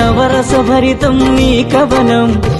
నవరసభరితం నీ కవనం.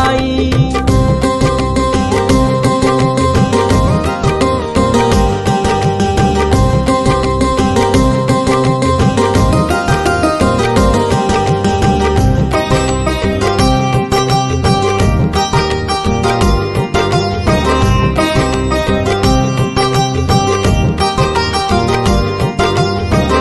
आई।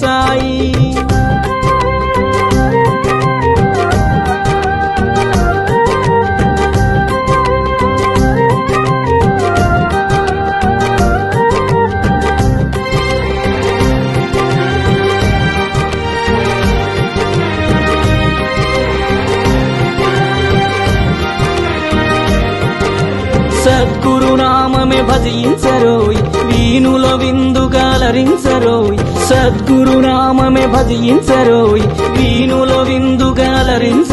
సాయి భజించరోయ్ వీణుల విందుగాలరించరోయ్ సద్గురు నామమే భజించరోయ్ వీణుల విందుగాలరించ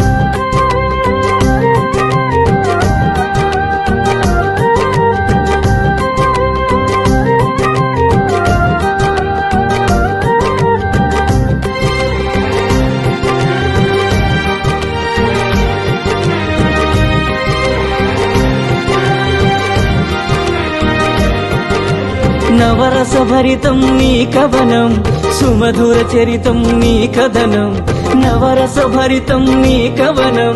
నవరస భరితం నీ కవనం సుమధుర చరితం నీ కథనం నవరస భరితం నీ కవనం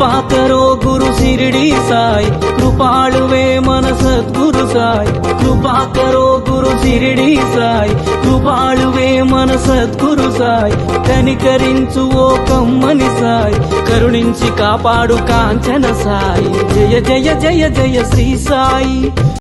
కృపాకరో గురు సిరిడి సాయి. కృపాళువే మన సద్గురు సాయి. కృపాకరో గురు సిరిడి సాయి. కృపాళువే మన సద్గురు సాయి. కనికరించు ఓ కమ్మని సాయి. కరుణించి కాపాడు కాంచన సాయి. జయ జయ జయ జయ శ్రీ సాయి.